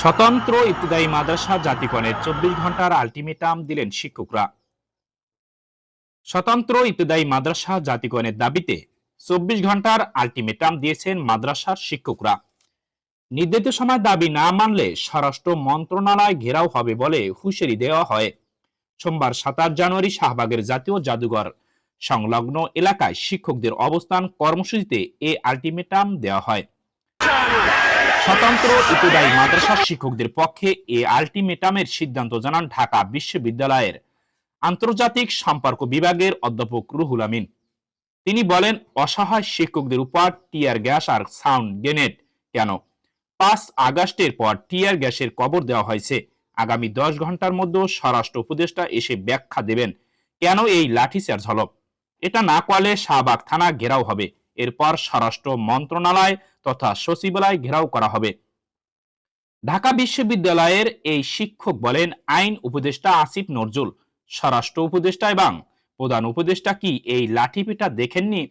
স্বতন্ত্র ইবতদায়ী মাদ্রাসা জাতিগণের চব্বিশ ঘণ্টার আলটিমেটাম দিলেন শিক্ষকরা। স্বতন্ত্র ইবতদায়ী মাদ্রাসা জাতিগণের দাবিতে চব্বিশ ঘণ্টার আলটিমেটাম দিয়েছেন মাদ্রাসার শিক্ষকরা। নির্ধারিত সময় দাবি না মানলে স্বরাষ্ট্র মন্ত্রণালয় ঘেরাও হবে বলে হুঁশিয়ারি দেওয়া হয়। সোমবার সাতাশ জানুয়ারি শাহবাগের জাতীয় জাদুঘর সংলগ্ন এলাকায় শিক্ষকদের অবস্থান কর্মসূচিতে এ আলটিমেটাম দেওয়া হয়। স্বতন্ত্র ইতুদায়ী মাদ্রাসার শিক্ষকদের পক্ষে এ আলটিমেটামের সিদ্ধান্ত জানান ঢাকা বিশ্ববিদ্যালয়ের আন্তর্জাতিক সম্পর্ক বিভাগের অধ্যাপক রুহুল আমিন। তিনি বলেন, অসহায় শিক্ষকদের উপর টিয়ার গ্যাস আর সাউন্ড গ্রেনেড কেন? পাঁচ আগস্টের পর টিয়ার গ্যাসের কবর দেওয়া হয়েছে। আগামী দশ ঘণ্টার মধ্যে স্বরাষ্ট্র উপদেষ্টা এসে ব্যাখ্যা দেবেন, কেন এই লাঠিচার্জ হল এটা না করলে শাহবাগ থানা ঘেরাও হবে। এরপর স্বরাষ্ট্র মন্ত্রণালয় তথা সচিবালয় ঘেরাও করা হবে। ঢাকা বিশ্ববিদ্যালয়ের এই শিক্ষক বলেন, আইন উপদেষ্টা আসিফ নজরুল, স্বরাষ্ট্র উপদেষ্টা এবং প্রধান উপদেষ্টা কি এই লাঠিপিটা দেখেননি?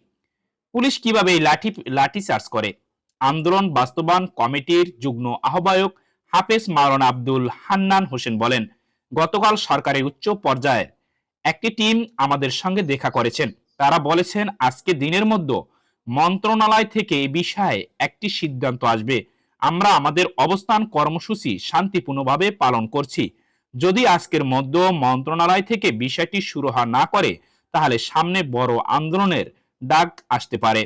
পুলিশ কীভাবে এই লাঠি লাঠি চার্জ করে? আন্দোলন বাস্তবায়ন কমিটির যুগ্ম আহ্বায়ক হাফেজ মাওলানা আব্দুল হান্নান হোসেন বলেন, গতকাল সরকারের উচ্চ পর্যায়ের একটি টিম আমাদের সঙ্গে দেখা করেছেন। তারা বলেছেন, আজকে দিনের মধ্যে মন্ত্রণালয় থেকে এ বিষয়ে একটি সিদ্ধান্ত আসবে। আমরা আমাদের অবস্থান কর্মসূচি শান্তিপূর্ণভাবে পালন করছি। যদি আজকের মধ্যে মন্ত্রণালয় থেকে বিষয়টি সুরাহা না করে, তাহলে সামনে বড় আন্দোলনের ডাক আসতে পারে।